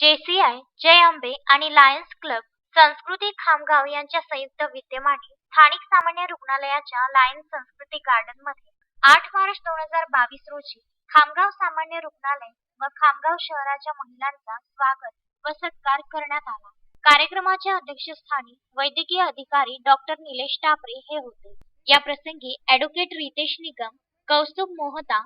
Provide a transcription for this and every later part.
JCI जय अंबे आणि Lions club संस्कृती खामगाव यांच्या संयुक्त विद्यमाने स्थानिक सामान्य रुग्णालयाच्या लायन्स संस्कृती गार्डनमध्ये आठ मार्च दोन हजार बावीस रोजी खामगाव सामान्य रुग्णालय व खामगाव शहराच्या महिलांचा स्वागत व सत्कार करण्यात आला. कार्यक्रमाच्या अध्यक्षस्थानी वैद्यकीय अधिकारी डॉक्टर निलेश टापरे हे होते. या प्रसंगी advocate Ritesh Nigam Kaustubh Mohta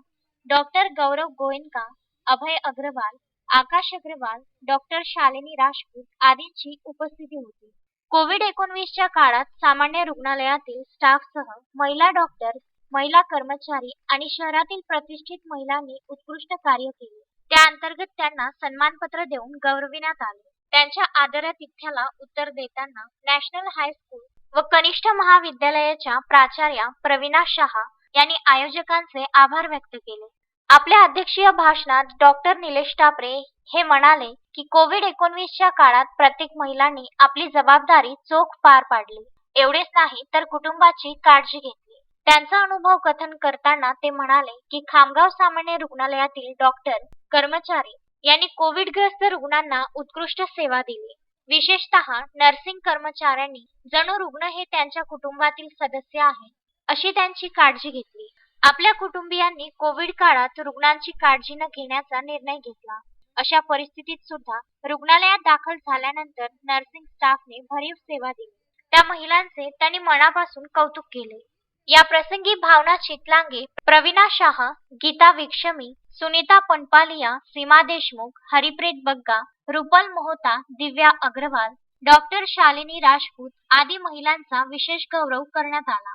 doctor Gaurav Goenka Abhay Agarwal Akash Agarwal doctor Shalini Rajput आदींची उपस्थिती होती. कोविड एकोणवीसच्या काळात सामान्य रुग्णालयातील स्टाफसह महिला डॉक्टर महिला कर्मचारी आणि शहरातील प्रतिष्ठित महिलांनी उत्कृष्ट कार्य केले. त्या अंतर्गत त्यांना सन्मानपत्र देऊन गौरविण्यात आले. त्यांच्या आदरातिथ्याला उत्तर देताना नॅशनल हायस्कूल व कनिष्ठ महाविद्यालयाच्या प्राचार्या प्रवीणा शहा यांनी आयोजकांचे आभार व्यक्त केले. आपल्या अध्यक्षीय भाषणात डॉक्टर निलेश टापरे हे म्हणाले की कोविड एकोणवीसच्या काळात प्रत्येक महिलांनी आपली जबाबदारी चोख पार पाडली. एवढेच नाही तर कुटुंबाची काळजी घेतली. त्यांचा अनुभव कथन करताना ते म्हणाले की खामगाव सामान्य रुग्णालयातील डॉक्टर कर्मचारी यांनी कोविडग्रस्त रुग्णांना उत्कृष्ट सेवा दिली. विशेषतः नर्सिंग कर्मचाऱ्यांनी जणू रुग्ण हे त्यांच्या कुटुंबातील सदस्य आहे अशी त्यांची काळजी घेतली. आपल्या कुटुंबियांनी कोविड काळात रुग्णांची काळजी न घेण्याचा निर्णय घेतला. अशा परिस्थितीत सुद्धा रुग्णालयात दाखल झाल्यानंतर नर्सिंग स्टाफने भरीव सेवा दिली. त्या महिलांचे त्यांनी मनापासून कौतुक केले. या प्रसंगी भावना चितलांगे प्रवीणा शाह गीता विक्षमी सुनीता पनपालिया सीमा देशमुख हरिप्रीत बग्गा रुपल मोहता दिव्या अग्रवाल डॉक्टर शालिनी राजपूत आदी महिलांचा विशेष गौरव करण्यात आला.